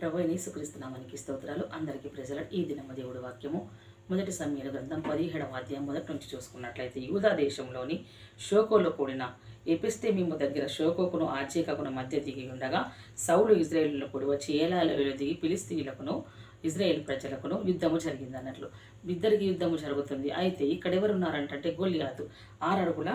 ప్రభు యేసుక్రీస్తునామానికి స్తోత్రాలు. అందరికీ ప్రజల ఈ దినమ దేవుడి వాక్యము. మొదటి సమయాల గ్రంథం పదిహేడవ అధ్యాయం మొదటి నుంచి చూసుకున్నట్లయితే యూదా దేశంలోని షోకోలో కూడిన ఎపిస్టెమిము దగ్గర షోకోకును ఆచేకకును మధ్య దిగి ఉండగా సౌలు ఇజ్రాయేల్లో కూడి వచ్చి ఏలాలలో దిగి ఫిలిస్తీన్లకును ఇజ్రాయేల్ ప్రజలకును యుద్ధము జరిగింది అన్నట్లు ఇద్దరికి యుద్ధము జరుగుతుంది. అయితే ఇక్కడ ఎవరు ఉన్నారంటే గొల్లియాతు. ఆరు అడుగుల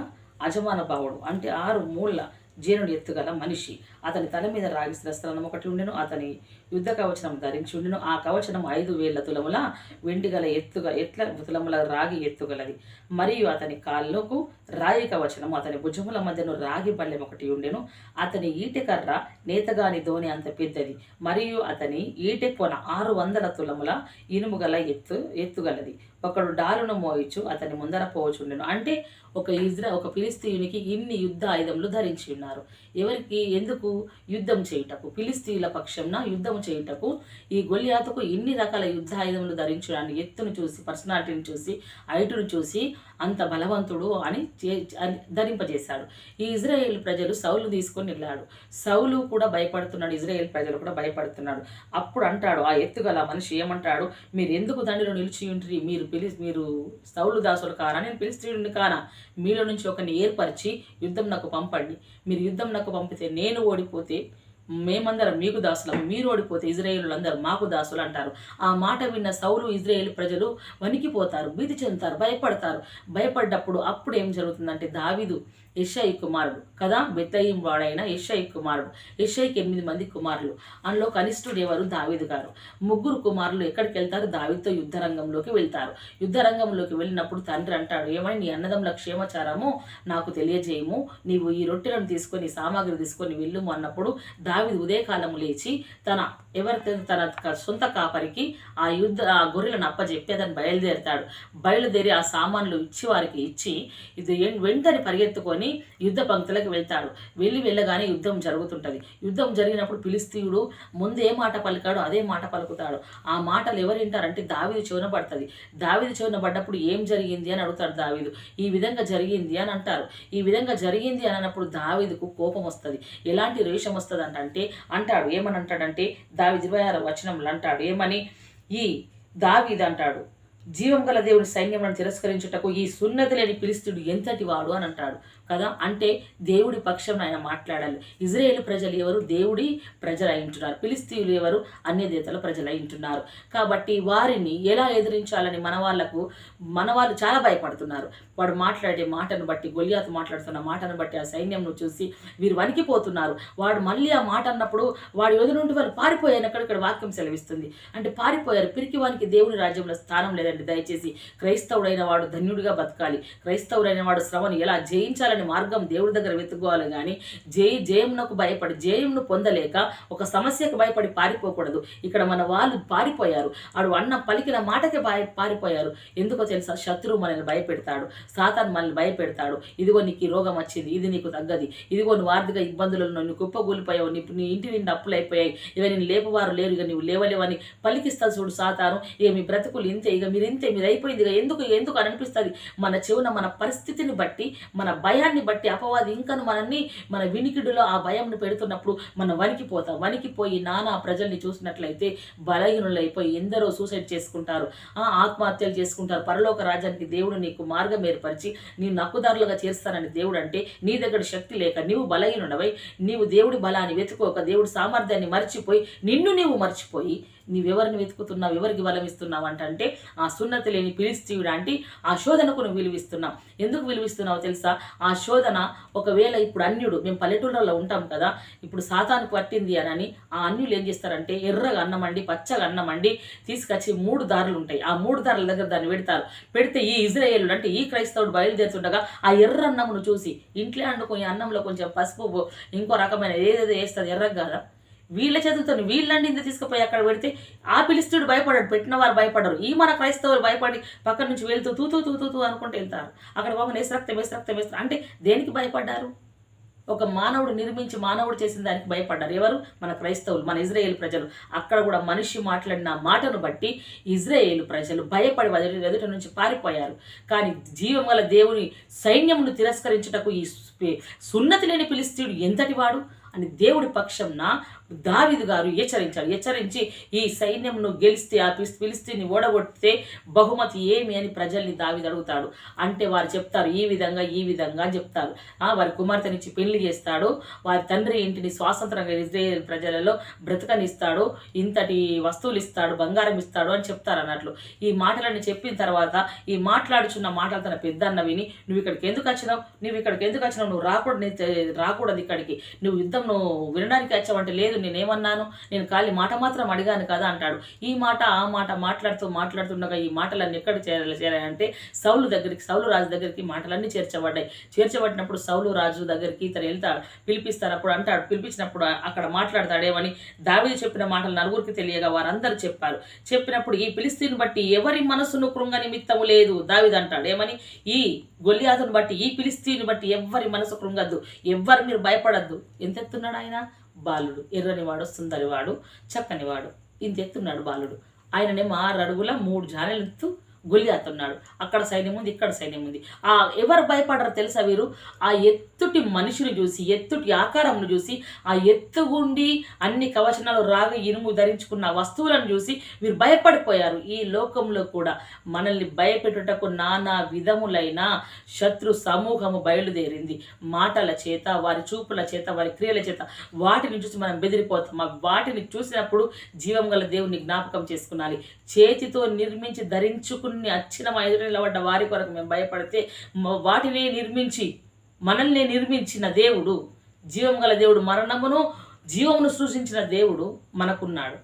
అజమాన భావుడు అంటే ఆరు మూళ్ళ జీనుడు ఎత్తుగల మనిషి. అతని తల మీద రాగి స్థలం ఒకటి ఉండెను. అతని యుద్ధ కవచనం ధరించి ఉండెను ఆ కవచనం ఐదు వేల తులముల వెండిగల ఎత్తుగా ఎట్ల? తులముల రాగి ఎత్తుగలది. మరియు అతని కాళ్ళకు రాయి కవచనం అతని భుజముల మధ్యను రాగి బల్లెం ఒకటి ఉండెను. అతని ఈటెకర్ర నేతగాని ధోని అంత పెద్దది. మరియు అతని ఈటె కొన ఆరు వందల తులముల ఇనుముగల ఎత్తు ఎత్తుగలది. ఒకడు డాలును మోయిచు అతని ముందర పోవచుండెను అంటే ఒక ఇజ్రా ఒక ఫిలిస్తీయునికి ఇన్ని యుద్ధ ఆయుధములు ధరించి ఉన్నారు. ఎవరికి? ఎందుకు? యుద్ధం చేయుటకు. ఫిలిస్తీయుల పక్షంన యుద్ధం చేయుటకు ఈ గొలియాతకు ఇన్ని రకాల యుద్ధ ఆయుధములు ధరించడాన్ని ఎత్తును చూసి పర్సనాలిటీని చూసి ఐటును చూసి అంత బలవంతుడు అని చే- అని ధరింపజేశాడు. ఈ ఇజ్రాయేల్ ప్రజలు సౌలు తీసుకొని వెళ్ళాడు. సౌలు కూడా భయపడుతున్నాడు ఇజ్రాయేల్ ప్రజలు కూడా భయపడుతున్నాడు. అప్పుడు అంటాడు ఆ ఎత్తుగల మనిషి ఏమంటాడు? మీరు ఎందుకు దండిలో నిలిచి ఉంటురి మీరు పిలి మీరు సౌలు దాసులు కారా? నేను పిలిస్త్రీయుడిని కానా? మీలో నుంచి ఒకరిని ఏర్పరిచి యుద్ధం నాకు పంపండి. మీరు యుద్ధం నాకు పంపితే నేను ఓడిపోతే మేమందరం మీకు దాసులం. మీరు ఓడిపోతే ఇజ్రాయేలులందరూ మాకు దాసులు అంటారు. ఆ మాట విన్న సౌలు ఇజ్రాయేల్ ప్రజలు వణికిపోతారు భీతి చెందుతారు భయపడతారు. భయపడ్డప్పుడు అప్పుడు ఏం జరుగుతుందంటే దావిదు యెషై కుమారుడు. కదా? బెత్తయిం వాడైన యషాయి కుమారుడు. యెషైకి ఎనిమిది మంది కుమారులు. అందులో కనిష్ఠుడు ఎవరు? దావిదు గారు. ముగ్గురు కుమారులు ఎక్కడికి వెళ్తారు దావీదుతో యుద్ధరంగంలోకి వెళ్తారు. యుద్ధరంగంలోకి వెళ్ళినప్పుడు తండ్రి అంటాడు ఏమని నీ అన్నదమ్ముల క్షేమచారము? నాకు తెలియజేయము. నీవు ఈ రొట్టెలను తీసుకొని సామాగ్రి తీసుకొని వెళ్ళుము అన్నప్పుడు దావిది ఉదయకాలము లేచి తన ఎవరితో? తన సొంత కాపరికి ఆ యుద్ధ ఆ గొర్రెలను అప్పజెప్పి అతను బయలుదేరుతాడు. బయలుదేరి ఆ సామాన్లు ఇచ్చి వారికి ఇచ్చి ఇది వెంటనే పరిగెత్తుకొని యుద్ధ పంక్తులకు వెళ్తాడు. వెళ్ళి వెళ్ళగానే యుద్ధం జరుగుతుంటుంది. యుద్ధం జరిగినప్పుడు పిలిస్తీయుడు ముందు ఏ మాట పలికాడో అదే మాట పలుకుతాడు. ఆ మాటలు ఎవరు వింటారంటే దావీదు చెవున పడుతుంది. దావీదు చెవున పడ్డప్పుడు ఏం జరిగింది అని అడుగుతాడు దావీదు. ఈ విధంగా జరిగింది అని అంటారు. ఈ విధంగా జరిగింది అని అన్నప్పుడు దావీదుకు కోపం వస్తుంది. ఎలాంటి రేషం వస్తుంది అంటే అంటాడు ఏమని అంటాడంటే దావీదు ఇరవై ఆరు వచనంలో అంటాడు ఏమని? ఈ దావీదు అంటాడు జీవం గల దేవుని సైన్యములను తిరస్కరించుటకు ఈ సున్నతి లేని పిలిస్తుడు ఎంతటి వాడు అని అంటాడు. కదా? అంటే దేవుడి పక్షం ఆయన మాట్లాడాలి. ఇజ్రాయేల్ ప్రజలు ఎవరు? దేవుడి ప్రజలు అయింటున్నారు ఫిలిస్తీయులు ఎవరు? అన్య దేవతల ప్రజలు అయింటున్నారు కాబట్టి వారిని ఎలా ఎదిరించాలని మన వాళ్ళకు మన వాళ్ళు చాలా భయపడుతున్నారు. వాడు మాట్లాడే మాటను బట్టి గొలియాతు మాట్లాడుతున్న మాటను బట్టి ఆ సైన్యంను చూసి వీరు వణికిపోతున్నారు. వాడు మళ్ళీ ఆ మాట అన్నప్పుడు వాడు ఎదురు నుండి వాళ్ళు పారిపోయారు అక్కడ ఇక్కడ వాక్యం సెలవిస్తుంది. అంటే పారిపోయారు. పిరికి వానికి దేవుని రాజ్యంలో స్థానం లేదండి. దయచేసి క్రైస్తవుడైన వాడు ధన్యుడిగా బతకాలి. క్రైస్తవుడైన వాడు శ్రమను ఎలా జయించాలని మార్గం దేవుడి దగ్గర వెతుక్కోవాలి కానీ జయ జయమునకు భయపడి జయమును పొందలేక ఒక సమస్యకు భయపడి పారిపోకూడదు. ఇక్కడ మన వాళ్ళు పారిపోయారు. ఆడు అన్న పలికిన మాటకే భయ పారిపోయారు. ఎందుకో తెలుసా? శత్రువు మనల్ని భయపెడతాడు. సాతాన్ మనల్ని భయపెడతాడు. ఇదిగో నీకు ఈ రోగం వచ్చింది ఇది నీకు తగ్గది. ఇదిగో నువ్వు ఆర్థిక ఇబ్బందులలో నువ్వు కుప్పగూలిపోయావు నీ నీ ఇంటి నిండా అప్పులు అయిపోయాయి ఇక నేను లేపవారు లేరు ఇక నువ్వు లేవలేవని పలికిస్తా చూడు సాతాను. ఇక మీ బ్రతుకులు ఇంతే ఇక మీ ఇంతే మీరు అయిపోయింది ఎందుకు ఎందుకు అని అనిపిస్తుంది? మన చెవున మన పరిస్థితిని బట్టి మన భయాన్ని బట్టి అపవాది ఇంకను మనల్ని మన వినికిడిలో ఆ భయంను పెడుతున్నప్పుడు మనం వణికిపోతాం వణికిపోయి నానా ప్రజల్ని చూసినట్లయితే బలహీనులైపోయి ఎందరో సూసైడ్ చేసుకుంటారు. ఆ, ఆత్మహత్యలు చేసుకుంటారు. పరలోక రాజ్యానికి దేవుడు నీకు మార్గం ఏర్పరిచి నీవు నక్కుదారులుగా చేస్తానని దేవుడు అంటే నీ దగ్గర శక్తి లేక నీవు బలహీనుడవై నీవు దేవుడి బలాన్ని వెతుకోక దేవుడి సామర్థ్యాన్ని మర్చిపోయి నిన్ను నీవు మర్చిపోయి నీవెవరిని వెతుకుతున్నావు? ఎవరికి బలం ఇస్తున్నావు అంటే ఆ సున్నతి లేని పిలిస్తీయుడు అంటే ఆ శోధనకు నువ్వు విలువిస్తున్నావు ఎందుకు విలువిస్తున్నావు తెలుసా? ఆ శోధన ఒకవేళ ఇప్పుడు అన్యుడు మేము పల్లెటూళ్ళలో ఉంటాం కదా ఇప్పుడు సాతానికి పట్టింది అని ఆ అన్యులు ఏం చేస్తారంటే ఎర్రగా అన్నమండి పచ్చగా అన్నమండి తీసుకొచ్చి మూడు దారులు ఉంటాయి. ఆ మూడు దారుల దగ్గర దాన్ని పెడతారు. పెడితే ఈ ఇజ్రాయేలు అంటే ఈ క్రైస్తవుడు బయలుదేరుతుండగా ఆ ఎర్ర అన్నమును చూసి ఇంట్లో వండుకొని అన్నంలో కొంచెం పసుపు ఇంకో రకమైన ఏదేదో వేస్తుంది ఎర్రగా కదా? వీళ్ళ చేతులతో వీళ్ళండి ఇంత తీసుకుపోయి అక్కడ పెడితే ఆ పిలిస్తుడు భయపడాడు పెట్టిన వారు భయపడరు. ఈ మన క్రైస్తవులు భయపడి పక్కన నుంచి వెళ్తూ తూతూ తూ తూ అనుకుంటూ వెళ్తారు. అక్కడ పోగా వేసి రక్తం వేసి వేస్తారు అంటే దేనికి భయపడ్డారు? ఒక మానవుడు నిర్మించి మానవుడు చేసిన దానికి భయపడ్డారు. ఎవరు? మన క్రైస్తవులు మన ఇజ్రాయేల్ ప్రజలు. అక్కడ కూడా మనిషి మాట్లాడిన మాటను బట్టి ఇజ్రాయేల్ ప్రజలు భయపడి ఎదుటి ఎదుట నుంచి పారిపోయారు. కానీ జీవం గల దేవుని సైన్యమును తిరస్కరించుటకు ఈ సున్నతి లేని పిలిస్తీయుడు ఎంతటి వాడు? అని దేవుడి పక్షంన దావిదు గారు హెచ్చరించాడు హెచ్చరించి ఈ సైన్యంను గెలిస్తే ఆ పిలిస్తీని ఓడగొడితే బహుమతి ఏమి అని ప్రజల్ని దావిది అడుగుతాడు. అంటే వారు చెప్తారు ఈ విధంగా ఈ విధంగా చెప్తారు. వారి కుమార్తెనిచ్చి పెళ్ళి చేస్తాడు. వారి తండ్రి ఇంటిని స్వాతంత్రంగా ఇజ్రాయేల్ ప్రజలలో బ్రతకనిస్తాడు. ఇంతటి వస్తువులు ఇస్తాడు బంగారం ఇస్తాడు అని చెప్తారు అన్నట్లు. ఈ మాటలన్నీ చెప్పిన తర్వాత ఈ మాట్లాడుచున్న మాటలు తన పెద్దన్న విని నువ్వు ఇక్కడికి ఎందుకు వచ్చినావు? నువ్వు ఇక్కడికి ఎందుకు వచ్చినావు? నువ్వు రాకూడదు రాకూడదు ఇక్కడికి. నువ్వు యుద్ధం నువ్వు వినడానికి వచ్చావంటే లేదు నేనేమన్నాను? నేను ఖాళీ మాట మాత్రం అడిగాను కదా అంటాడు. ఈ మాట ఆ మాట మాట్లాడుతూ మాట్లాడుతుండగా ఈ మాటలన్నీ ఎక్కడ చేరాలి చేరాయంటే సౌలు దగ్గరికి సౌలు రాజు దగ్గరికి మాటలన్నీ చేర్చబడ్డాయి. చేర్చబడినప్పుడు సౌలు రాజు దగ్గరికి ఇతను వెళ్తాడు పిలిపిస్తారు అప్పుడు అంటాడు. పిలిపించినప్పుడు అక్కడ మాట్లాడతాడేమని దావీదు చెప్పిన మాటలు నలుగురికి తెలియగా వారందరూ చెప్పారు. చెప్పినప్పుడు ఈ పిలిస్తీని బట్టి ఎవరి మనసును కృంగ నిమిత్తము లేదు? దావిది అంటాడు. ఏమని? ఈ గొల్లియాదును బట్టి ఈ పిలిస్తీని బట్టి ఎవ్వరి మనసు కృంగద్దు? ఎవ్వరు మీరు భయపడద్దు. ఎంత ఎత్తున్నాడు ఆయన? బాలుడు. ఎర్రనివాడు సుందరివాడు చక్కనివాడు. ఇంత ఎత్తున్నాడు బాలుడు. ఆయననేమో ఆరు అడుగుల మూడు ఎత్తు గులి అతున్నాడు అక్కడ సైన్యం ఉంది ఇక్కడ సైన్యం ఉంది. ఆ ఎవరు భయపడరు తెలుసా వీరు? ఆ ఎత్తుటి మనిషిని చూసి ఎత్తుటి ఆకారంను చూసి ఆ ఎత్తుగుండి అన్ని కవచనాలు రాగి ఇనుము ధరించుకున్న వస్తువులను చూసి వీరు భయపడిపోయారు. ఈ లోకంలో కూడా మనల్ని భయపెట్టుటకు నానా విధములైన శత్రు సమూహము బయలుదేరింది. మాటల చేత వారి చూపుల చేత వారి క్రియల చేత వాటిని చూసి మనం బెదిరిపోతాం. వాటిని చూసినప్పుడు జీవం గల దేవుని జ్ఞాపకం చేసుకునాలి. చేతితో నిర్మించి ధరించుకుని అచ్చిన మా ఎదురు నిలబడ్డ వారి కొరకు మేము భయపడితే వాటిని నిర్మించి మనల్ని నిర్మించిన దేవుడు జీవం గల దేవుడు మరణమును జీవమును సృష్టించిన దేవుడు మనకున్నాడు.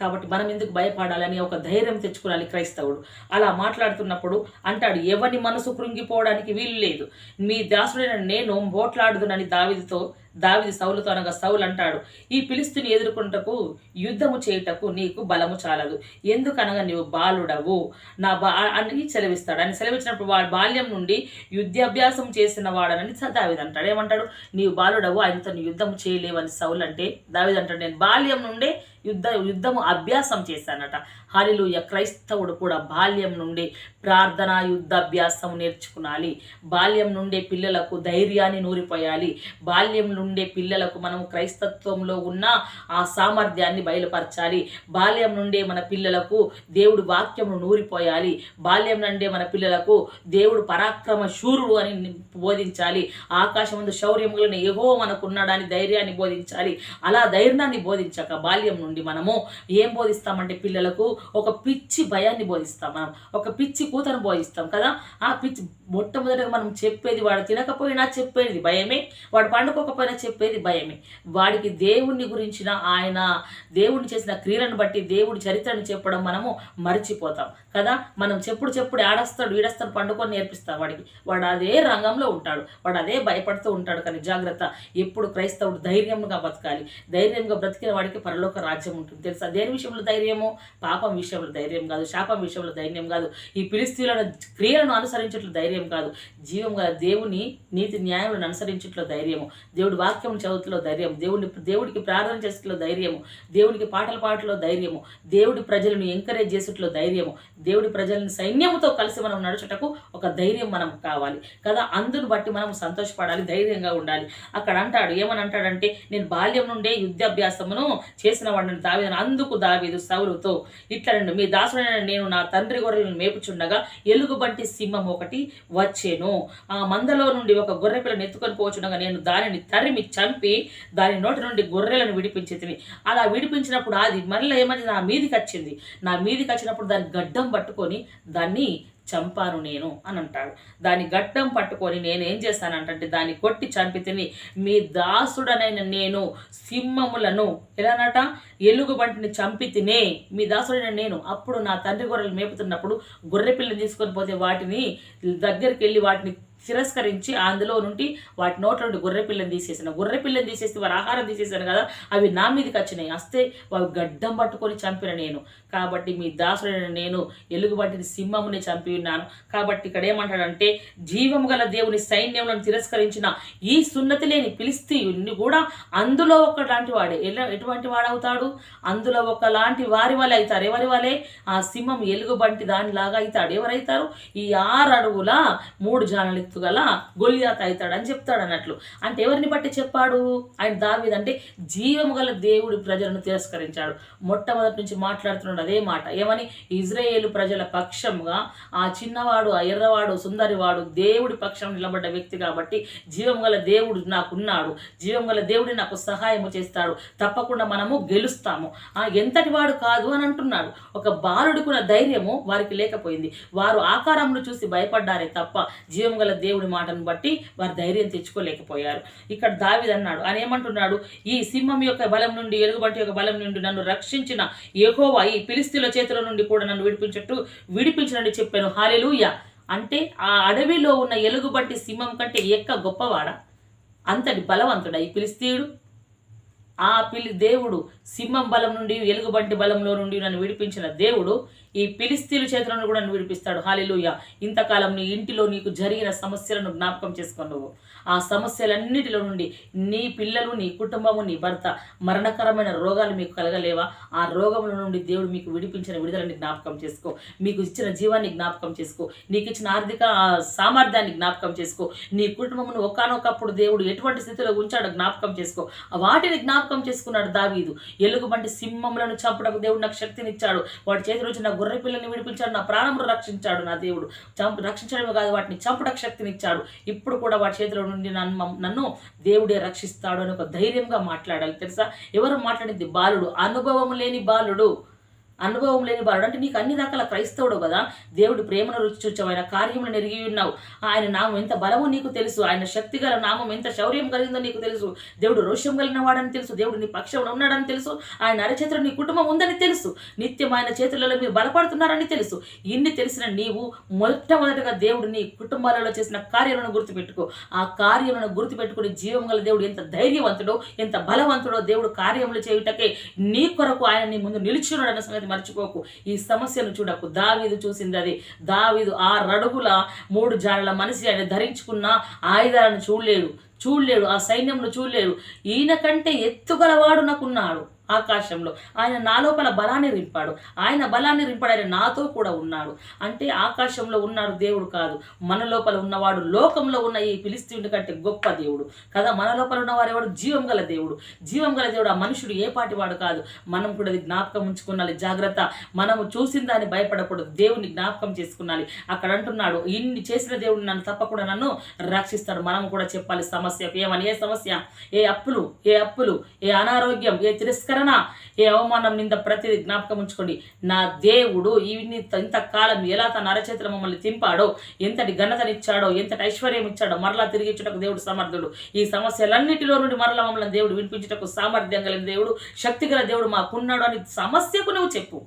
కాబట్టి మనం ఎందుకు భయపడాలని ఒక ధైర్యం తెచ్చుకోవాలి క్రైస్తవుడు. అలా మాట్లాడుతున్నప్పుడు అంటాడు ఎవరిని మనసు కృంగిపోవడానికి వీలు లేదు. మీ దాసుడైన నేను బోట్లాడుదునని దావిదితో దావిది సౌలుతో అనగా సౌలు అంటాడు ఈ పిలిస్తుని ఎదుర్కొంటకు యుద్ధము చేయుటకు నీకు బలము చాలదు. ఎందుకనగా నీవు బాలుడవు? నా బా అని సెలవిస్తాడు. అని సెలవిచ్చినప్పుడు వాడు బాల్యం నుండి యుద్ధాభ్యాసం చేసిన వాడనని దావిది అంటాడు. ఏమంటాడు? నీవు బాలుడవు ఆయనతో నీ యుద్ధం చేయలేవని సౌలు అంటే దావిది అంటాడు నేను బాల్యం నుండే యుద్ధ యుద్ధము అభ్యాసం చేశానట. హాలిలుయ క్రైస్తవుడు కూడా బాల్యం నుండి ప్రార్థన యుద్ధాభ్యాసం నేర్చుకునాలి. బాల్యం నుండే పిల్లలకు ధైర్యాన్ని నూరిపోయాలి. బాల్యం నుండే పిల్లలకు మనం క్రైస్తత్వంలో ఉన్న ఆ సామర్థ్యాన్ని బయలుపరచాలి. బాల్యం నుండే మన పిల్లలకు దేవుడు వాక్యమును నూరిపోయాలి. బాల్యం నుండే మన పిల్లలకు దేవుడు పరాక్రమ శూరుడు అని బోధించాలి. ఆకాశం ముందు శౌర్యములను మనకు మనకున్నాడని ధైర్యాన్ని బోధించాలి. అలా ధైర్యాన్ని బోధించాక బాల్యం నుండి మనము ఏం బోధిస్తామంటే పిల్లలకు ఒక పిచ్చి భయాన్ని బోధిస్తాం మనం. ఒక పిచ్చి కూతను బోధిస్తాం కదా? ఆ పిచ్చి మొట్టమొదటిగా మనం చెప్పేది వాడు తినకపోయినా చెప్పేది భయమే వాడు పండుకోకపోయినా చెప్పేది భయమే. వాడికి దేవుణ్ణి గురించిన ఆయన దేవుడిని చేసిన క్రియలను బట్టి దేవుడి చరిత్రను చెప్పడం మనము మర్చిపోతాం. కదా? మనం చెప్పుడు చెప్పుడు ఆడస్తాడు ఈడస్తాడు పండుకొని నేర్పిస్తాం వాడికి. వాడు అదే రంగంలో ఉంటాడు. వాడు అదే భయపడుతూ ఉంటాడు. కానీ జాగ్రత్త ఎప్పుడు క్రైస్తవుడు ధైర్యంగా బతకాలి. ధైర్యంగా బ్రతికిన వాడికి పరలోక రాజ్యం ఉంటుంది. తెలుసా? దేని విషయంలో ధైర్యము? పాపం విషయంలో ధైర్యం కాదు శాపం విషయంలో ధైర్యం కాదు. ఈ పిలిస్తీలను క్రియలను అనుసరించట్లు ధైర్యం కాదు. జీవం గల దేవుని నీతి న్యాయములను అనుసరించట్లో ధైర్యము. దేవుడి వాక్యం చదువుతులో ధైర్యం దేవుడిని దేవుడికి ప్రార్థన చేసేట్లో ధైర్యము. దేవుడికి పాటలు పాటలో ధైర్యము. దేవుడి ప్రజలను ఎంకరేజ్ చేసేట్లో ధైర్యము. దేవుడి ప్రజలను సైన్యముతో కలిసి మనం నడుచుటకు ఒక ధైర్యం మనం కావాలి. కదా? అందును బట్టి మనం సంతోషపడాలి ధైర్యంగా ఉండాలి. అక్కడ అంటాడు ఏమని అంటాడంటే నేను బాల్యం నుండే యుద్ధాభ్యాసమును చేసిన వాడిని దావీదు అందుకు దావేదు సౌలుతో. ఇట్లా మీ దాసుడైన నేను నా తండ్రి గొర్రెలను మేపుచుండగా ఎలుగుబంటి సింహం ఒకటి వచ్చేను. ఆ మందలో నుండి ఒక గొర్రె పిల్లని ఎత్తుకొని పోచుండగా నేను దానిని తరిమి చంపి దాని నోటి నుండి గొర్రెలను విడిపించి తిని అలా విడిపించినప్పుడు అది మరలా ఏమని నా మీదికి వచ్చింది. నా మీదికి వచ్చినప్పుడు దాని గడ్డం పట్టుకొని దాన్ని చంపాను నేను అని అంటాడు. దాని గడ్డం పట్టుకొని నేను ఏం చేశానంటే దాన్ని కొట్టి చంపి తిని మీ దాసుడనైన నేను సింహములను ఎలానట ఎలుగుబంటిని చంపి తినే మీ దాసుడైన నేను. అప్పుడు నా తండ్రి గొర్రెలు మేపుతున్నప్పుడు గొర్రె పిల్లని తీసుకొని పోతే వాటిని దగ్గరికి వెళ్ళి వాటిని తిరస్కరించి అందులో నుండి వాటి నోట్ల నుండి గొర్రె పిల్లని తీసేసాను. గొర్రె పిల్లని తీసేసి వారి ఆహారం తీసేసాను కదా అవి నా మీదకి వచ్చినాయి. వస్తే వారు గడ్డం పట్టుకొని చంపిన నేను. కాబట్టి మీ దాసుడైన నేను ఎలుగుబంటిని సింహముని చంపి ఉన్నాను. కాబట్టి ఇక్కడ ఏమంటాడంటే జీవము గల దేవుని సైన్యములను తిరస్కరించిన ఈ సున్నతి లేని పిలిస్తీయుని కూడా అందులో ఒకలాంటి వాడే. ఎలా ఎటువంటి వాడవుతాడు? అందులో ఒకలాంటి వారి వాళ్ళే అవుతారు. ఎవరి వాళ్ళే ఆ సింహం ఎలుగుబంటి దానిలాగా అవుతాడు. ఎవరైతారు? ఈ ఆరు అడుగుల మూడు జానలు గుర్తు గల గొలియాత అవుతాడు అని చెప్తాడు అన్నట్లు అంటే ఎవరిని బట్టి చెప్పాడు? ఆయన దావీద్ అంటే జీవము గల దేవుడి ప్రజలను తిరస్కరించాడు. మొట్టమొదటి నుంచి మాట్లాడుతున్నాడు అదే మాట. ఏమని? ఇజ్రాయేలు ప్రజల పక్షంగా ఆ చిన్నవాడు ఆ ఎర్రవాడు సుందరివాడు దేవుడి పక్షం నిలబడ్డ వ్యక్తి కాబట్టి జీవం గల దేవుడు నాకున్నాడు. జీవం గల దేవుడి నాకు సహాయము చేస్తాడు. తప్పకుండా మనము గెలుస్తాము. ఆ ఎంతటి వాడు కాదు అని అంటున్నాడు. ఒక బాలుడికున్న ధైర్యము వారికి లేకపోయింది. వారు ఆకారంను చూసి భయపడ్డారే తప్ప జీవం గల దేవుడి మాటను బట్టి వారు ధైర్యం తెచ్చుకోలేకపోయారు. ఇక్కడ దావిద్ అన్నాడు ఆయన ఏమంటున్నాడు? ఈ సింహం యొక్క బలం నుండి ఎలుగుబంటి యొక్క బలం నుండి నన్ను రక్షించిన ఏకోవా ఈ పిలిస్తీల చేతుల నుండి కూడా నన్ను విడిపించట్టు విడిపించినట్టు చెప్పాను. హాలెలూయ అంటే ఆ అడవిలో ఉన్న ఎలుగుబంటి సింహం కంటే ఎక్క గొప్పవాడ? అంతటి బలవంతుడా ఈ పిలిస్తీయుడు ఆ పిలి దేవుడు సింహం బలం నుండి ఎలుగుబంటి బలంలో నుండి నన్ను విడిపించిన దేవుడు ఈ పిలిస్తీలు చేతులను కూడా నన్ను విడిపిస్తాడు. హాలిలుయ ఇంతకాలం నీ ఇంటిలో నీకు జరిగిన సమస్యలను జ్ఞాపకం చేసుకో నువ్వు. ఆ సమస్యలన్నిటిలో నుండి నీ పిల్లలు నీ కుటుంబము నీ భర్త మరణకరమైన రోగాలు మీకు కలగలేవా? ఆ రోగముల నుండి దేవుడు మీకు విడిపించిన విడుదలని జ్ఞాపకం చేసుకో. మీకు ఇచ్చిన జీవాన్ని జ్ఞాపకం చేసుకో. నీకు ఇచ్చిన ఆర్థిక సామర్థ్యాన్ని జ్ఞాపకం చేసుకో. నీ కుటుంబమును ఒకనొకప్పుడు దేవుడు ఎటువంటి స్థితిలో ఉంచాడో జ్ఞాపకం చేసుకో. వాటిని జ్ఞాపకం చేసుకున్నాడు దావీదు. ఎలుగుబంటి సింహములను చంపడానికి దేవుడు నాకు శక్తినిచ్చాడు. వాడి చేతిలో నుంచి నా గొర్రె పిల్లల్ని విడిపించాడు. నా ప్రాణమును రక్షించాడు నా దేవుడు. చంపు రక్షించడమే కాదు వాటిని చంపడానికి శక్తినిచ్చాడు. ఇప్పుడు కూడా వాటి చేతిలో నుండి నన్ను నన్ను దేవుడే రక్షిస్తాడు అని ఒక ధైర్యంగా మాట్లాడాలి తెలుసా? ఎవరు మాట్లాడింది? బాలుడు. అనుభవం లేని బాలుడు. అనుభవం లేని వాడు. అంటే నీకు అన్ని రకాల క్రైస్తవుడు కదా. దేవుడు ప్రేమను రుచి చూచావు ఆయన కార్యములను ఉన్నావు. ఆయన నామం ఎంత బలమో నీకు తెలుసు. ఆయన శక్తి గల నామం ఎంత శౌర్యం కలిగిందో నీకు తెలుసు. దేవుడు రోషం కలిగిన వాడని తెలుసు. దేవుడు నీ పక్షంలో ఉన్నాడని తెలుసు. ఆయన అరచేతిలో నీ కుటుంబం ఉందని తెలుసు. నిత్యం ఆయన చేతులలో మీరు బలపడుతున్నారని తెలుసు. ఇన్ని తెలిసిన నీవు మొట్టమొదటగా దేవుడు నీ కుటుంబాలలో చేసిన కార్యాలను గుర్తుపెట్టుకో. ఆ కార్యములను గుర్తుపెట్టుకుని జీవం గల దేవుడు ఎంత ధైర్యవంతుడో ఎంత బలవంతుడో దేవుడు కార్యములు చేయుటకే నీ కొరకు ఆయన నీ ముందు నిలిచి అన్న సంగతి మర్చిపోకు. ఈ సమస్యను చూడకు. దావీదు చూసింది అది. దావీదు ఆ రడుగుల మూడు జాడల మనిషి ఆయన ధరించుకున్న ఆయుధాలను చూడలేడు. చూడలేడు. ఆ సైన్యంను చూడలేడు. ఈయన కంటే ఎత్తుగలవాడు నాకున్నాడు. ఆకాశంలో. ఆయన నా లోపల బలాన్ని రింపాడు ఆయన బలాన్ని రింపాడు ఆయన నాతో కూడా ఉన్నాడు. అంటే ఆకాశంలో ఉన్నాడు దేవుడు కాదు. మన లోపల ఉన్నవాడు లోకంలో ఉన్న ఈ పిలిస్తీయుడి కంటే గొప్ప దేవుడు. కదా మన లోపల ఉన్నవారు ఎవడు జీవం గల దేవుడు. జీవం గల దేవుడు ఆ మనుషుడు ఏ పాటి వాడు కాదు. మనం కూడా అది జ్ఞాపకం ఉంచుకున్నాలి. జాగ్రత్త. మనము చూసిన దాన్ని భయపడకూడదు. దేవుని జ్ఞాపకం చేసుకున్నాలి. అక్కడ అంటున్నాడు ఇన్ని చేసిన దేవుడు నన్ను తప్పకుండా నన్ను రక్షిస్తాడు. మనం కూడా చెప్పాలి సమస్య ఏమని? ఏ సమస్య? ఏ అప్పులు? ఏ అప్పులు? ఏ అనారోగ్యం? ఏ తిరస్కరణ? ఏ అవమానం నింద ప్రతి జ్ఞాపకం ఉంచుకోండి. నా దేవుడు ఇన్ని ఇంతకాలం ఎలా తన అరచేతులు మమ్మల్ని తింపాడో ఎంతటి ఘనతనిచ్చాడో ఎంతటి ఐశ్వర్యం ఇచ్చాడో మరలా తిరిగి ఇచ్చుటకు దేవుడు సమర్థుడు. ఈ సమస్యలన్నిటిలో నుండి మరలా మమ్మల్ని దేవుడు వినిపించుటకు సామర్థ్యం కలిగిన దేవుడు శక్తి గల దేవుడు మాకున్నాడు అని సమస్యకు నువ్వు చెప్పు.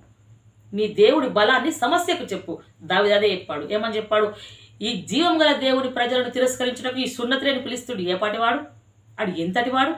నీ దేవుడి బలాన్ని సమస్యకు చెప్పు. దావి అదే చెప్పాడు. ఏమని చెప్పాడు? ఈ జీవం గల దేవుడి ప్రజలను తిరస్కరించుటకు ఈ సున్నతిని పిలుస్తుడు ఏ పాటివాడు? అడు ఎంతటివాడు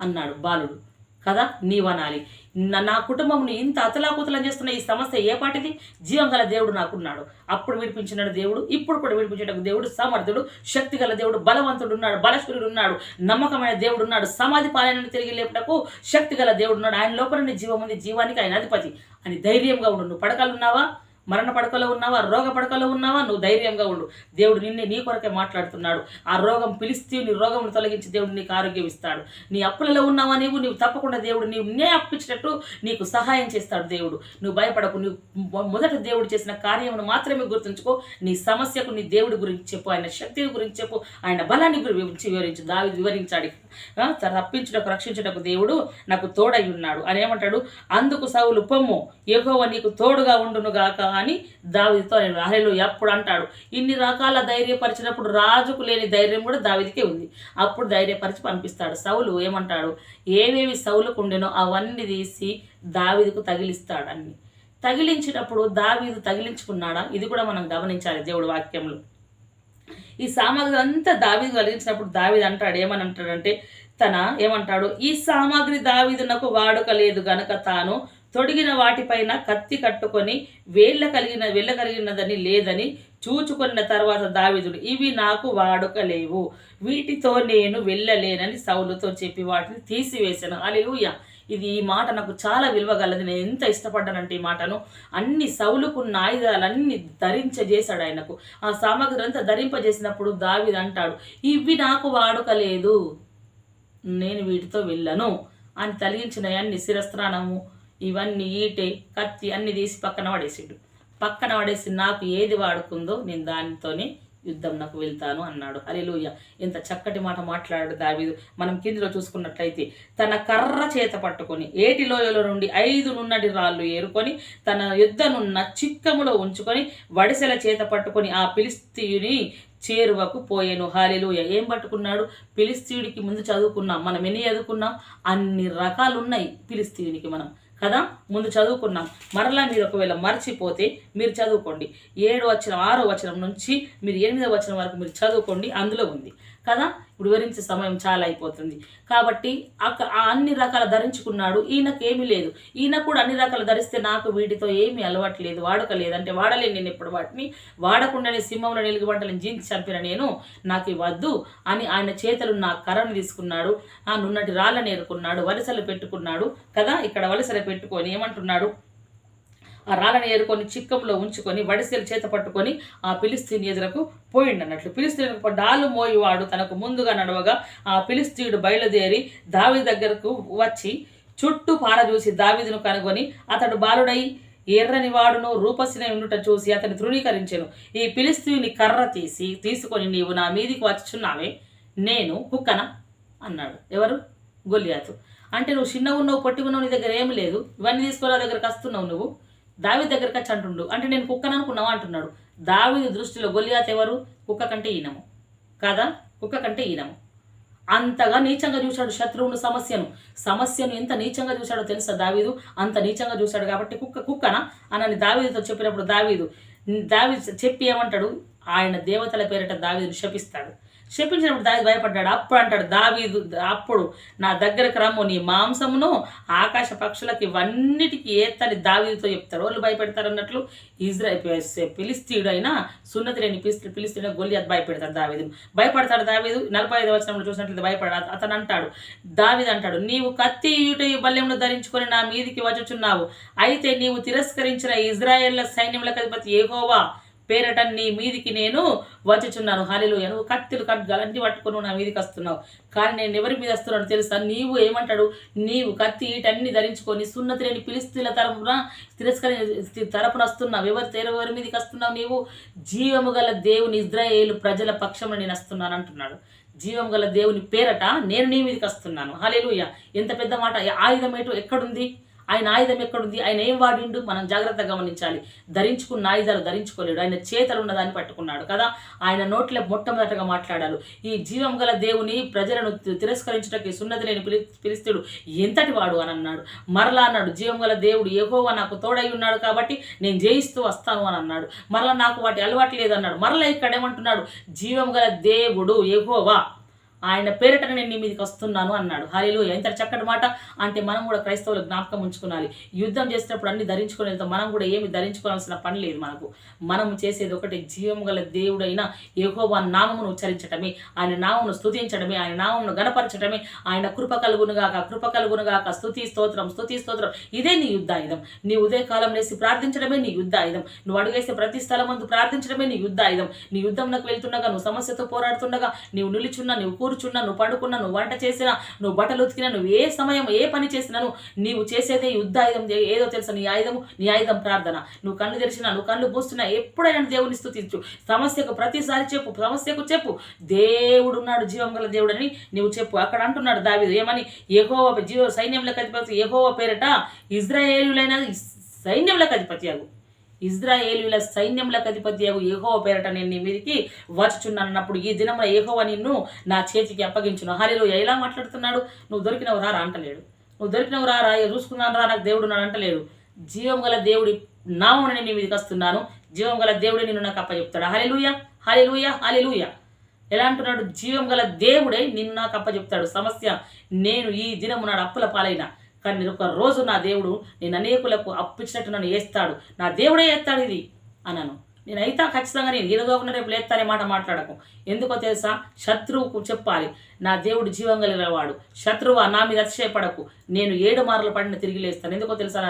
అన్నాడు బాలుడు. కదా? నీవనాలి నా నా కుటుంబంని ఇంత అతలాకుతలం చేస్తున్న ఈ సమస్య ఏ పాటిది? జీవం గల దేవుడు నాకున్నాడు. అప్పుడు విడిపించిన దేవుడు ఇప్పుడు కూడా విడిపించడానికి దేవుడు సమర్థుడు శక్తి గల దేవుడు బలవంతుడు ఉన్నాడు బలశ్వరుడు ఉన్నాడు నమ్మకమైన దేవుడు ఉన్నాడు సమాధి పాలనను తిరిగి లేపుటకు శక్తి గల దేవుడు ఉన్నాడు. ఆయన లోపల నీ జీవం ఉంది జీవానికి ఆయన అధిపతి. అని ధైర్యంగా ఉండు. నువ్వు పడకలున్నావా? మరణ పడకలో ఉన్నావా? రోగ పడకలో ఉన్నావా? నువ్వు ధైర్యంగా ఉండు. దేవుడు నిన్నే నీ కొరకే మాట్లాడుతున్నాడు. ఆ రోగం పిలిస్తే నీ రోగం తొలగించి దేవుడు నీకు ఆరోగ్యం ఇస్తాడు. నీ అప్పులలో ఉన్నావా నీవు? నీవు తప్పకుండా దేవుడు నీవు నే అప్పించినట్టు నీకు సహాయం చేస్తాడు దేవుడు. నువ్వు భయపడకు. నువ్వు మొదట దేవుడు చేసిన కార్యమును మాత్రమే గుర్తుంచుకో. నీ సమస్యకు నీ దేవుడి గురించి చెప్పు. ఆయన శక్తి గురించి చెప్పు. ఆయన బలాన్ని గురించి వివరించు. దావి వివరించాడు. తప్పించుటకు రక్షించుటకు దేవుడు నాకు తోడై ఉన్నాడు. అని ఏమంటాడు? అందుకు సౌలు పొమ్ము. ఎగోవ నీకు తోడుగా ఉండును గాక అని దావిదితో నేను అహలు ఎప్పుడు అంటాడు. ఇన్ని రకాల ధైర్యపరిచినప్పుడు రాజుకు లేని ధైర్యం కూడా దావిదికే ఉంది. అప్పుడు ధైర్యపరిచి పంపిస్తాడు. సౌలు ఏమంటాడు? ఏవేవి సౌలుకు ఉండెనో అవన్నీ తీసి దావిదికు తగిలిస్తాడు అన్ని తగిలించినప్పుడు దావీదు తగిలించుకున్నాడా? ఇది కూడా మనం గమనించాలి దేవుడు వాక్యంలో. ఈ సామాగ్రి అంతా దావీదు కలిగించినప్పుడు దావీదు అంటాడు. ఏమని అంటాడంటే తన ఏమంటాడు? ఈ సామాగ్రి దావీదునకు వాడుక లేదు గనక తాను తొడిగిన వాటిపైన కత్తి కట్టుకొని వేళ్ళ కలిగిన వెళ్ళ కలిగినదని లేదని చూచుకున్న తర్వాత దావీదుడు ఇవి నాకు వాడుక లేవు వీటితో నేను వెళ్ళలేనని సౌలుతో చెప్పి వాటిని తీసివేశాను. అలెలుయ ఇది ఈ మాట నాకు చాలా విలువగలది నేను ఎంత ఇష్టపడ్డానంటే ఈ మాటను. అన్ని సౌలుకున్న ఆయుధాలన్నీ ధరించజేశాడు ఆయనకు. ఆ సామగ్రి అంతా ధరింపజేసినప్పుడు దావిది అంటాడు ఇవి నాకు వాడుకలేదు. నేను వీటితో వెళ్ళను. అని తలిగించిన అన్ని శిరస్త్రాణము ఇవన్నీ ఈటే కత్తి అన్ని తీసి పక్కన పడేసాడు. పక్కన పడేసి నాకు ఏది వాడుకుందో నేను దానితోనే యుద్ధం నాకు వెళ్తాను అన్నాడు. హరిలూయ ఎంత చక్కటి మాట మాట్లాడాడు దావీదు. మనం కిందిలో చూసుకున్నట్లయితే తన కర్ర చేత పట్టుకొని ఏటి లోయలో నుండి ఐదు నున్నటి రాళ్ళు ఏరుకొని తన యుద్ధనున్న చిక్కములో ఉంచుకొని వడిసెల చేత పట్టుకొని ఆ పిలిస్తీయుని చేరువకు పోయేను. హాలిలుయ ఏం పట్టుకున్నాడు? పిలిస్తీయుడికి ముందు చదువుకున్నాం మనం ఎన్ని చదువుకున్నాం? అన్ని రకాలు ఉన్నాయి పిలిస్తీయునికి మనం. కదా? ముందు చదువుకున్నాం. మరలా మీరు ఒకవేళ మర్చిపోతే మీరు చదువుకోండి. ఏడు వచనం ఆరో వచనం నుంచి మీరు ఎనిమిదో వచనం వరకు మీరు చదువుకోండి. అందులో ఉంది. కదా? ఇప్పుడు వివరించే సమయం చాలా అయిపోతుంది. కాబట్టి అక్క అన్ని రకాల ధరించుకున్నాడు. ఈయనకేమీ లేదు. ఈయన కూడా అన్ని రకాలు ధరిస్తే నాకు వీటితో ఏమీ అలవాటు లేదు వాడక లేదంటే అంటే వాడలేను నేను ఇప్పుడు వాటిని. వాడకుండానే సింహంలో నిలిగి వంటలను జీన్స్ చంపిన నేను. నాకు వద్దు అని ఆయన చేతులు నా కర్రను తీసుకున్నాడు. ఆ నున్నటి రాళ్ళని ఏరుకున్నాడు. వలసలు పెట్టుకున్నాడు. కదా? ఇక్కడ వలసలు పెట్టుకొని ఏమంటున్నాడు? ఆ రాళ్ళని ఏరుకొని చిక్కంలో ఉంచుకొని వడిసెలు చేత పట్టుకొని ఆ పిలిస్తీని ఎదురకు పోయిండు అన్నట్లు పిలిస్తీనుకు డాలు మోయివాడు తనకు ముందుగా నడవగా ఆ పిలిస్తీయుడు బయలుదేరి దావి దగ్గరకు వచ్చి చుట్టూ పారజూసి దావిదును కనుగొని అతడు బాలుడై ఎర్రని వాడును రూపసిన ఉండుట చూసి అతని తృణీకరించెను. ఈ పిలిస్తీని కర్ర తీసి తీసుకొని నీవు నా మీదికి వచ్చున్నావే నేను కుక్కన అన్నాడు. ఎవరు? గొలియాతు అంటే నువ్వు చిన్నగా ఉన్నావు పొట్టి ఉన్నావు నీ దగ్గర ఏమి లేదు. ఇవన్నీ తీసుకొని దగ్గరకు వస్తున్నావు నువ్వు. దావి దగ్గరకు వచ్చి అంటుండు. అంటే నేను కుక్కను అనుకున్నావా అంటున్నాడు. దావి దృష్టిలో గొలియాత్ ఎవరు? కుక్క కంటే ఈనము. కాదా? కుక్క కంటే ఈనము. అంతగా నీచంగా చూశాడు శత్రువును సమస్యను. సమస్యను ఎంత నీచంగా చూశాడో తెలుసా దావీదు? అంత నీచంగా చూశాడు కాబట్టి కుక్క కుక్కన? అనని దావీదుతో చెప్పినప్పుడు దావీదు దావీ చెప్పి ఏమంటాడు? ఆయన దేవతల పేరిట దావీదును శపిస్తాడు. శపించినప్పుడు దావి భయపడ్డాడు. అప్పుడు అంటాడు దావీదు అప్పుడు నా దగ్గరకు రమ్ము నీ మాంసమును ఆకాశ పక్షులకి ఇవన్నిటికి ఏత్తని దావీదుతో చెప్తారు? వాళ్ళు భయపెడతారు అన్నట్లు ఇజ్రాయల్ పిలిస్తీయుడు అయినా సున్నతి లేని పిలిస్తీ పిలిస్తీయుడు అది భయపెడతాడు దావీదు. భయపడతాడు దావీదు. నలభై ఐదు వచనంలో చూసినట్లయితే భయపడ అతను అంటాడు దావీదు అంటాడు నీవు కత్తి ఈట బల్యమును ధరించుకొని నా మీదికి వచ్చుచున్నావు. అయితే నీవు తిరస్కరించిన ఇజ్రాయేళ్ళ సైన్యములకు అధిపతి ఏహోవా పేరట నీ మీదికి నేను వచ్చుచున్నాను హాలిలో నువ్వు కత్తిలు కట్ అన్ని పట్టుకొని నా మీదికి వస్తున్నావు. కానీ నేను ఎవరి మీద వస్తున్నాను తెలుసా? నీవు ఏమంటాడు? నీవు కత్తి ఈటన్ని ధరించుకొని సున్నతి లేని పిలిస్తుల తరపున తిరస్కరి తరపున వస్తున్నావు. ఎవరి ఎవరి మీదకి వస్తున్నావు నీవు? జీవము గల దేవుని ఇజ్రాయేలు ప్రజల పక్షంలో నేను వస్తున్నాను అంటున్నాడు. జీవం గల దేవుని పేరట నేను నీ మీదకి వస్తున్నాను. హాలేలుయ ఎంత పెద్ద మాట. ఆయుధం ఏటో ఎక్కడుంది? ఆయన ఆయుధం ఎక్కడుంది? ఆయన ఏం వాడిండు? మనం జాగ్రత్తగా గమనించాలి. ధరించుకున్న ఆయుధాలు ధరించుకోలేడు. ఆయన చేతలు ఉన్నదాన్ని పట్టుకున్నాడు కదా? ఆయన నోట్ల మొట్టమొదటగా మాట్లాడారు ఈ జీవం గల దేవుని ప్రజలను తిరస్కరించడానికి తిరస్కరించుటకి సున్నతి లేని పిలి పిలిస్తుడు ఎంతటి వాడు అని అన్నాడు. మరలా అన్నాడు జీవం గల దేవుడు ఏహోవా నాకు తోడై ఉన్నాడు కాబట్టి నేను జయిస్తూ వస్తాను అని అన్నాడు. మరలా నాకు వాటి అలవాటు లేదన్నాడు. మరలా ఇక్కడ ఏమంటున్నాడు? జీవం గల దేవుడు ఏహోవా ఆయన పేరిట నేను నీ మీదకి వస్తున్నాను అన్నాడు. హాలీలు ఎంత చక్కటి మాట అంటే మనం కూడా క్రైస్తవులు జ్ఞాపకం ఉంచుకోవాలి. యుద్ధం చేసేటప్పుడు అన్ని ధరించుకొని మనం కూడా ఏమి ధరించుకోవాల్సిన పని లేదు మనకు. మనం చేసేది ఒకటి జీవం గల దేవుడైన యెహోవా నామమును ఉచ్చరించటమే ఆయన నామమును స్తుతించడమే ఆయన నామమును గణపరచడమే ఆయన కృప కలుగునుగాక కృప కలుగునుగాక స్థుతి స్తోత్రం స్థుతి స్తోత్రం. ఇదే నీ యుద్ధాయుధం. నీ ఉదయకాలం లేసి ప్రార్థించడమే నీ యుద్ధాయుధం. నువ్వు అడుగేసే ప్రతి స్థలం ముందు ప్రార్థించడమే నీ యుద్ధాయుధం. నీ యుద్ధంలోకి వెళ్తుండగా నువ్వు సమస్యతో పోరాడుతుండగా నువ్వు నిలుచున్నా నువ్వు కూర్చు కూర్చున్నా నువ్వు పండుకున్నా నువ్వు వంట చేసినా నువ్వు బట్టలు ఉతికినా నువ్వు ఏ సమయం ఏ పని చేసినాను నీవు చేసేదే యుద్ధాయుధం ఆయుధం ఏదో తెలుసా నీ ఆయుధము? నీ ఆయుధం ప్రార్థన. నువ్వు కళ్ళు తెరిచినా నువ్వు కళ్ళు పూస్తున్నా ఎప్పుడైనా దేవుని స్థుతించు సమస్యకు ప్రతిసారి చెప్పు సమస్యకు చెప్పు. దేవుడు ఉన్నాడు జీవం గల దేవుడని నువ్వు చెప్పు. అక్కడ అంటున్నాడు దావీదు. ఏమని? యెహోవా జీవ సైన్యంలో అధిపతి యెహోవా పేరట ఇజ్రాయేలులైన సైన్యంలో అధిపతి అగు. ఇజ్రాయేలుల సైన్యములకు అధిపతి ఏహో పేరట నేను నీ మీదకి వచ్చుచున్నానన్నప్పుడు ఈ దినమున ఏహోవ నిన్ను నా చేతికి అప్పగించును. హరిలో ఎలా మాట్లాడుతున్నాడు? నువ్వు దొరికినవు రా అంటలేడు. నువ్వు దొరికినవు రా చూసుకున్నాను రా నాకు దేవుడు నాడు అంటలేడు. జీవం గల దేవుడి నామమున నేను నీ మీదకి వస్తున్నాను. జీవం గల దేవుడే నిన్ను నాకు అప్పచెప్తాడు. హలిలుయ. హలిలుయ. హలిలుయ. ఎలా అంటున్నాడు? జీవం గల దేవుడే నిన్ను నాకు అప్పచెప్తాడు. సమస్య నేను ఈ దినము నాడు అప్పుల పాలైన కానీ నేను ఒక రోజు నా దేవుడు నేను అనేకులకు అప్పిచ్చినట్టు నన్ను వేస్తాడు నా దేవుడే వేస్తాడు ఇది అన్నాను నేనైతే ఖచ్చితంగా నేను ఈరోజు రేపు లేస్తానే మాట మాట్లాడకు. ఎందుకో తెలుసా? శత్రువుకు చెప్పాలి. నా దేవుడు జీవం కలిగినవాడు శత్రువు నా మీద అతిశయపడకు. నేను ఏడు మార్లు పడిన తిరిగి లేస్తాను. ఎందుకో తెలుసా?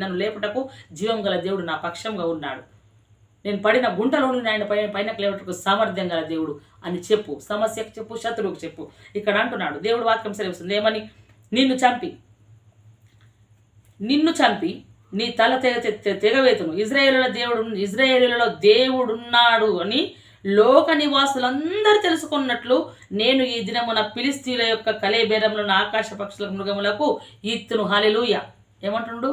నన్ను లేపుటకు జీవం గల దేవుడు నా పక్షంగా ఉన్నాడు. నేను పడిన గుంటలోని ఆయన పైన పైన లేవటకు సామర్థ్యం గల దేవుడు అని చెప్పు. సమస్యకు చెప్పు శత్రువుకు చెప్పు. ఇక్కడ అంటున్నాడు. దేవుడు వాక్యం సెలవుస్తుంది. ఏమని? నిన్ను చంపి. నిన్ను చంపి నీ తల తెగ తెగవేతును ఇజ్రాయేలుల దేవుడు ఇజ్రాయేలులలో దేవుడున్నాడు అని లోక నివాసులందరూ తెలుసుకున్నట్లు నేను ఈ దినమున పిలిస్తీల యొక్క కలేబేరములను ఆకాశ పక్షుల మృగములకు ఈత్తును హాలెలుయ ఏమంటుండు?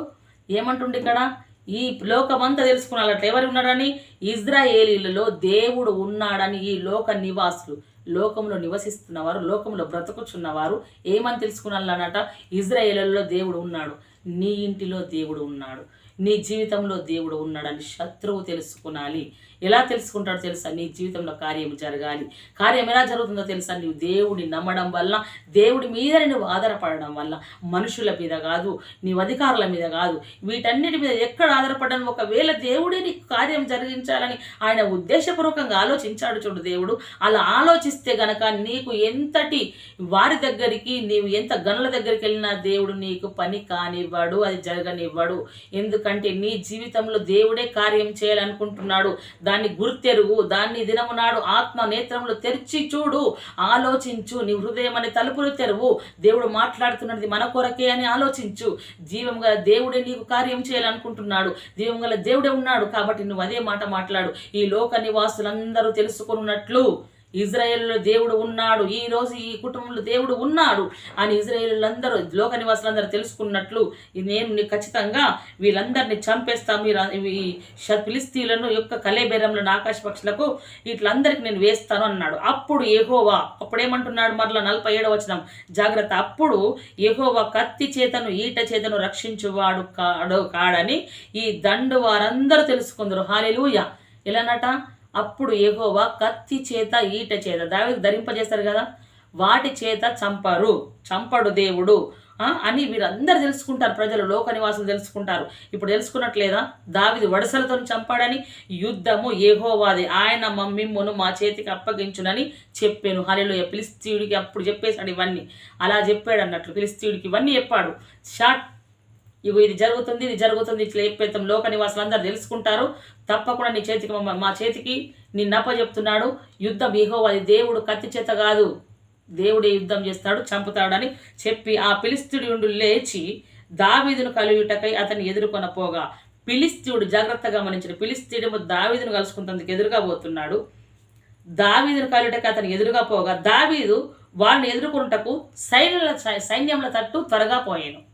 ఏమంటుండు ఇక్కడ? ఈ లోకమంతా తెలుసుకున్నట్లు. ఎవరు ఉన్నారని? ఇజ్రాయేలీలలో దేవుడు ఉన్నాడని ఈ లోక నివాసులు. లోకంలో నివసిస్తున్నవారు లోకంలో బ్రతుకుచున్నవారు ఏమని తెలుసుకున్నారన్నట ఇజ్రాయేలులలో దేవుడు ఉన్నాడు. నీ ఇంటిలో దేవుడు ఉన్నాడు. నీ జీవితంలో దేవుడు ఉన్నాడని శత్రువు తెలుసుకునాలి. ఎలా తెలుసుకుంటాడో తెలుసా? నీ జీవితంలో కార్యం జరగాలి. కార్యం ఎలా జరుగుతుందో తెలుసా? నీవు దేవుడిని నమ్మడం వల్ల దేవుడి మీద నువ్వు ఆధారపడడం వల్ల. మనుషుల మీద కాదు నీవు అధికారుల మీద కాదు. వీటన్నిటి మీద ఎక్కడ ఆధారపడడం? ఒకవేళ దేవుడే నీకు కార్యం జరిగించాలని ఆయన ఉద్దేశపూర్వకంగా ఆలోచించాడు చూడు దేవుడు. అలా ఆలోచిస్తే గనక నీకు ఎంతటి వారి దగ్గరికి నీవు ఎంత గనుల దగ్గరికి వెళ్ళినా దేవుడు నీకు పని కానివ్వడు అది జరగనివ్వడు. ఎందుకంటే నీ జీవితంలో దేవుడే కార్యం చేయాలనుకుంటున్నాడు. దాన్ని గుర్తెరుగు దాన్ని దినము నాడు ఆత్మ నేత్రములు తెరిచి చూడు ఆలోచించు నీ హృదయం అనే తలుపులు తెరువు. దేవుడు మాట్లాడుతున్నది మన కొరకే అని ఆలోచించు. జీవం గల దేవుడే నీకు కార్యం చేయాలనుకుంటున్నాడు. జీవం గల దేవుడే ఉన్నాడు కాబట్టి నువ్వు అదే మాట మాట్లాడు. ఈ లోక నివాసులందరూ తెలుసుకున్నట్లు ఇజ్రాయేల్లో దేవుడు ఉన్నాడు ఈ రోజు ఈ కుటుంబంలో దేవుడు ఉన్నాడు అని ఇజ్రాయేళ్ళందరూ లోక నివాసులందరూ తెలుసుకున్నట్లు నేను ఖచ్చితంగా వీళ్ళందరినీ చంపేస్తాను. మీరు ఈ ష- ఫిలిస్తీన్లను యొక్క కలేబేరంలను ఆకాశ పక్షులకు వీటిలందరికి నేను వేస్తాను అన్నాడు. అప్పుడు ఏహోవా అప్పుడేమంటున్నాడు మరలా నలభై ఏడవ వచనం? జాగ్రత్త అప్పుడు ఏహోవా కత్తి చేతను ఈట చేతను రక్షించువాడు కాడు కాడని ఈ దండు వారందరూ తెలుసుకుందరు. హాలెలూయ. ఎలానట అప్పుడు ఎహోవా కత్తి చేత ఈట చేత దావికి ధరింపజేస్తారు కదా? వాటి చేత చంపరు. చంపడు దేవుడు. అని వీరందరూ తెలుసుకుంటారు. ప్రజలు లోక నివాసులు తెలుసుకుంటారు. ఇప్పుడు తెలుసుకున్నట్లేదా? దావిది వడసలతో చంపాడని యుద్ధము ఏహోవాది ఆయన మమ్మిమ్మును మా చేతికి అప్పగించునని చెప్పాను. హరిలో పిలిస్తీయుడికి అప్పుడు చెప్పేశాడు ఇవన్నీ. అలా చెప్పాడు అన్నట్లు పిలిస్తీయుడికి ఇవన్నీ చెప్పాడు. షార్ట్ ఇగో ఇది జరుగుతుంది ఇది జరుగుతుంది ఇట్లా ఏకపేతం లోక నివాసులందరూ తెలుసుకుంటారు. తప్పకుండా నీ చేతికి మా చేతికి నిన్నప్ప చెప్తున్నాడు యుద్ధం ఇహో అది దేవుడు కత్తి చేత కాదు. దేవుడే యుద్ధం చేస్తాడు చంపుతాడని చెప్పి ఆ పిలిస్తుడి లేచి దావీదును కలియుటకై అతన్ని ఎదుర్కొన పోగా. పిలిస్తీయుడు జాగ్రత్తగా గమనించిన పిలిస్తీయుడు దావీదును కలుసుకుంటందుకు ఎదురుగా పోతున్నాడు. దావీదును కలియుటకు అతను ఎదురుగా పోగా. దావీదు వారిని ఎదుర్కొనుటకు సైన్యుల సైన్యముల తట్టు త్వరగా పోయాను.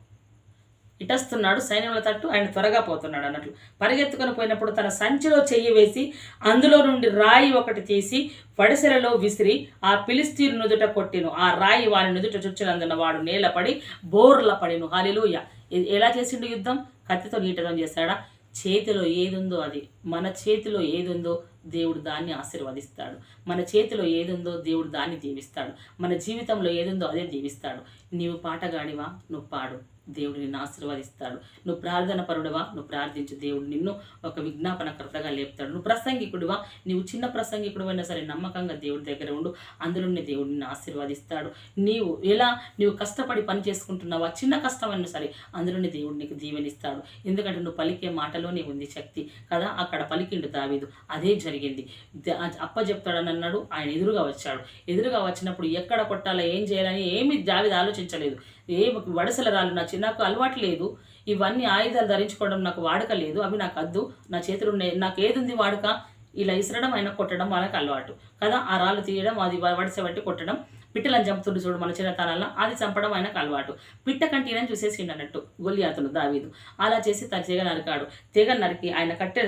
ఇటస్తున్నాడు సైన్యముల తట్టు ఆయన త్వరగా పోతున్నాడు అన్నట్లు. పరిగెత్తుకొని పోయినప్పుడు తన సంచిలో చెయ్యి వేసి అందులో నుండి రాయి ఒకటి తీసి వడిసెలలో విసిరి ఆ పిలిస్తీరు నుదుట కొట్టిను. ఆ రాయి వాని నుదుట చుచ్చినందున వాడు నేలపడి బోర్ల పడిను. హాలిలూయ ఎలా చేసిండు యుద్ధం? కత్తితో నీటదం చేశాడా? చేతిలో ఏదుందో అది. మన చేతిలో ఏదుందో దేవుడు దాన్ని ఆశీర్వదిస్తాడు. మన చేతిలో ఏదుందో దేవుడు దాన్ని దీవిస్తాడు. మన జీవితంలో ఏదుందో అదే దీవిస్తాడు. నీవు పాటగాడివా? నువ్వు పాడు. దేవుడు నిన్ను ఆశీర్వదిస్తాడు. నువ్వు ప్రార్థన పరుడవా? నువ్వు ప్రార్థించు దేవుడు నిన్ను ఒక విజ్ఞాపనకర్తగా లేపుతాడు. నువ్వు ప్రసంగికుడివా? నువ్వు చిన్న ప్రసంగికుడు అయినా సరే నమ్మకంగా దేవుడి దగ్గర ఉండు. అందులోనే దేవుడు నిన్ను ఆశీర్వదిస్తాడు. నీవు ఎలా నీవు కష్టపడి పని చేసుకుంటున్నావా? చిన్న కష్టమైనా సరే అందులోనే దేవుడు నీకు దీవెనిస్తాడు. ఎందుకంటే నువ్వు పలికే మాటలోనే ఉంది శక్తి. కదా? అక్కడ పలికిండు దావీదు. అదే జరిగింది. అప్ప చెప్తాడని అన్నాడు ఆయన ఎదురుగా వచ్చాడు. ఎదురుగా వచ్చినప్పుడు ఎక్కడ కొట్టాలో? ఏం చేయాలని ఏమి దావీదు ఆలోచించలేదు. ఏ వడసల రాళ్ళు నా చిన్నకు అలవాటు లేదు. ఇవన్నీ ఆయుధాలు ధరించుకోవడం నాకు వాడక లేదు. అవి నాకు అద్దు. నా చేతులు ఉన్నాయి. నాకు ఏదుంది వాడక? ఇలా ఇసరడం ఆయన కొట్టడం వాళ్ళకి అలవాటు. కదా ఆ రాళ్ళు తీయడం అది వడస బట్టి కొట్టడం పిట్టలను చంపుతుండు చూడు మన చిన్నతనాల్లో అది చంపడం ఆయనకు అలవాటు. పిట్ట కంటినని చూసేసిండు అన్నట్టు. అతను దావీదు. అలా చేసి తన తెగ నరికాడు. తెగ నరికి ఆయన కట్టె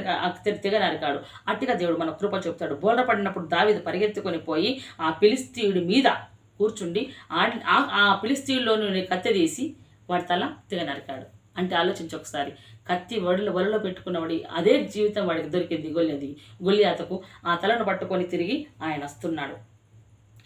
తెగ నరికాడు. అట్టిగా దేవుడు మన కృప చెప్తాడు. బోర్ల పడినప్పుడు దావీదు పరిగెత్తుకొని పోయి ఆ పిలిస్తీయుడి మీద కూర్చుండి ఆ- ఆ- నుండి కత్తి కత్తె తీసి వాడి తల తెగ నరికాడు. అంటే ఆలోచించి ఒకసారి. కత్తి వడిలో వలలో పెట్టుకున్నవాడి అదే జీవితం వాడికి దొరికింది గొల్లెది. గొల్లియాతకు ఆ తలను పట్టుకొని తిరిగి ఆయన వస్తున్నాడు.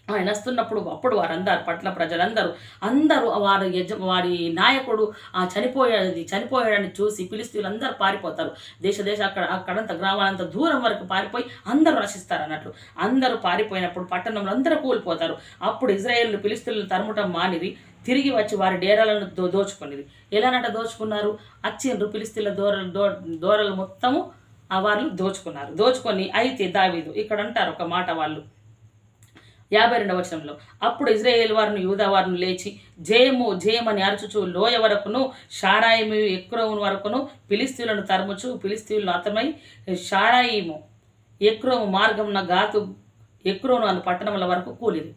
ఆయన వస్తున్నప్పుడు అప్పుడు వారందరు పట్ల ప్రజలందరూ అందరూ వారి యజ వారి నాయకుడు ఆ చనిపోయేది చనిపోయాడని చూసి పిలిస్తీలు అందరూ పారిపోతారు. దేశ దేశ అక్కడ అక్కడంత గ్రామాలంత దూరం వరకు పారిపోయి అందరూ రక్షిస్తారు అన్నట్లు. అందరూ పారిపోయినప్పుడు పట్టణంలో అందరూ కూలిపోతారు. అప్పుడు ఇజ్రాయేల్ పిలిస్తీలు తరుముటం మానిరి తిరిగి వచ్చి వారి డేరాలను దో దోచుకునేది ఎలానట దోచుకున్నారు? అచ్చిండ్రు పిలిస్తీల దోరలు దో దోరలు మొత్తము ఆ వాళ్ళు దోచుకున్నారు. దోచుకొని అయితే దావీదు ఇక్కడ అంటారు ఒక మాట వాళ్ళు. యాభై రెండవ వచనంలో. అప్పుడు ఇజ్రాయేల్ వారిని యూదా వారిని లేచి జయము జయమని అరచుచు లోయ వరకును షారాయిము ఎక్రోము వరకును పిలిస్తీవులను తరుముచు పిలిస్తీవులను అతమై షారాయిము ఎక్రోము మార్గమున గాతు ఎక్రోను అను పట్టణముల వరకు కూలిది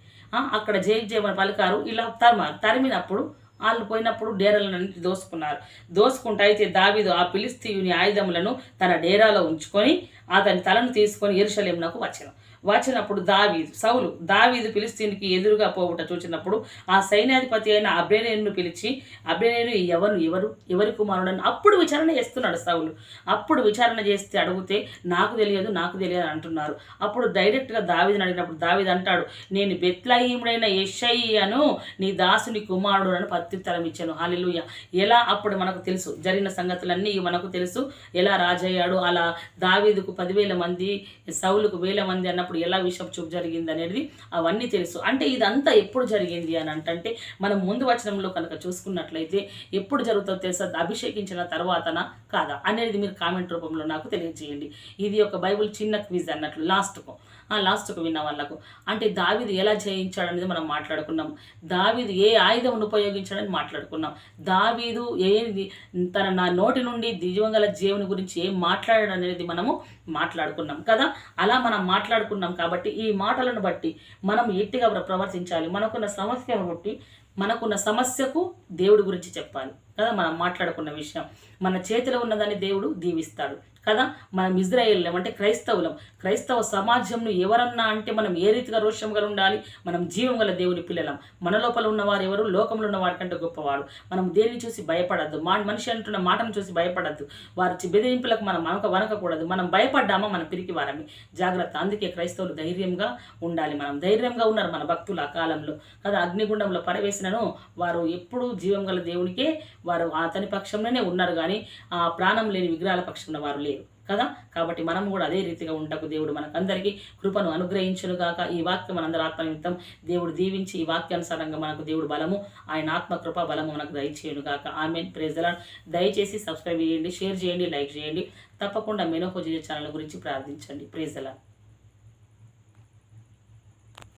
అక్కడ జయ జయమని పలికారు ఇలా తరిమ తరిమినప్పుడు వాళ్ళు పోయినప్పుడు డేరాలన్నింటి దోసుకున్నారు. దోసుకుంటే అయితే దావీదు ఆ పిలిస్తీయుని ఆయుధములను తన డేరాలో ఉంచుకొని అతని తలను తీసుకొని ఎరుషలేమునకు వచ్చాను. వచ్చినప్పుడు దావీదు సౌలు దావీదు ఫిలిస్తీన్కి ఎదురుగా పోవుట చూచినప్పుడు ఆ సైన్యాధిపతి అయిన అబ్రేనేను పిలిచి అబ్రేనేను ఎవరు? ఎవరు? ఎవరి కుమారుడని? అప్పుడు విచారణ చేస్తున్నాడు సౌలు. అప్పుడు విచారణ చేస్తే అడిగితే నాకు తెలియదు నాకు తెలియదు అంటున్నారు. అప్పుడు డైరెక్ట్గా దావీదుని అడిగినప్పుడు దావీదు అంటాడు నేను బెత్లహీముడైన యశయ్యను నీ దాసుని కుమారుడు అని పత్యుత్తరం ఇచ్చాను. హాలిలుయ. ఎలా? అప్పుడు మనకు తెలుసు. జరిగిన సంగతులన్నీ మనకు తెలుసు. ఎలా రాజయ్యాడు? అలా దావీదుకు పదివేల మంది సౌలుకు వేల మంది అన్నప్పుడు ఎలా విషయం చూపు జరిగింది అనేది అవన్నీ తెలుసు. అంటే ఇదంతా ఎప్పుడు జరిగింది అని అంటే మనం ముందు వచనంలో కనుక చూసుకున్నట్లయితే ఎప్పుడు జరుగుతుందో తెలుసా? అభిషేకించిన తర్వాతనా? కాదా? అనేది మీరు కామెంట్ రూపంలో నాకు తెలియజేయండి. ఇది ఒక బైబిల్ చిన్న క్విజ్ అన్నట్లు లాస్ట్కు. లాస్ట్కు విన్న వాళ్ళకు అంటే దావిది ఎలా జయించాడు అనేది మనం మాట్లాడుకున్నాం. దావీదు ఏ ఆయుధం ఉపయోగించాడని మాట్లాడుకున్నాం. దావీదు ఏది తన నా నోటి నుండి దివ్యంగల జీవుని గురించి ఏం మాట్లాడాడు అనేది మనము మాట్లాడుకున్నాం కదా? అలా మనం మాట్లాడుకున్నాం కాబట్టి ఈ మాటలను బట్టి మనం ఎట్టిగా ప్రవర్తించాలి? మనకున్న సమస్యను బట్టి మనకున్న సమస్యకు దేవుడి గురించి చెప్పాలి కదా? మనం మాట్లాడుకున్న విషయం. మన చేతిలో ఉన్నదాన్ని దేవుడు దీవిస్తాడు. కదా? మనం ఇజ్రాయేళ్ళం అంటే క్రైస్తవులం. క్రైస్తవ సమాజంను ఎవరన్నా అంటే మనం ఏ రీతిగా రోషం గల ఉండాలి? మనం జీవం గల దేవుని పిల్లలం. మన లోపల ఉన్నవారు ఎవరు? లోకంలో ఉన్న వారికంటే గొప్పవాడు. మనం దేన్ని చూసి భయపడద్దు. మా మనిషి అంటున్న మాటను చూసి భయపడద్దు. వారి బెదిరింపులకు మనం మనక వనకకూడదు మనం భయపడ్డామా? మనం పిరికి వారమే. జాగ్రత్త. అందుకే క్రైస్తవులు ధైర్యంగా ఉండాలి. మనం ధైర్యంగా ఉన్నారు మన భక్తులు ఆ కాలంలో. కదా? అగ్నిగుండంలో పడవేసినను వారు ఎప్పుడూ జీవం గల దేవునికే వారు అతని పక్షంలోనే ఉన్నారు కానీ ఆ ప్రాణం లేని విగ్రహాల పక్షంలో వారు లేరు. కదా? కాబట్టి మనం కూడా అదే రీతిగా ఉండకు దేవుడు మనకందరికీ కృపను అనుగ్రహించును గాక. ఈ వాక్యం మనందరి ఆత్మ నిమిత్తం దేవుడు దీవించి ఈ వాక్యానుసారంగా మనకు దేవుడు బలము ఆయన ఆత్మ కృప బలము మనకు దయచేయును గాక. ఆమె ప్రేజలాన్ దయచేసి సబ్స్క్రైబ్ చేయండి షేర్ చేయండి లైక్ చేయండి. తప్పకుండా మెనోహోజీ ఛానల్ గురించి ప్రార్థించండి. ప్రేజలాన్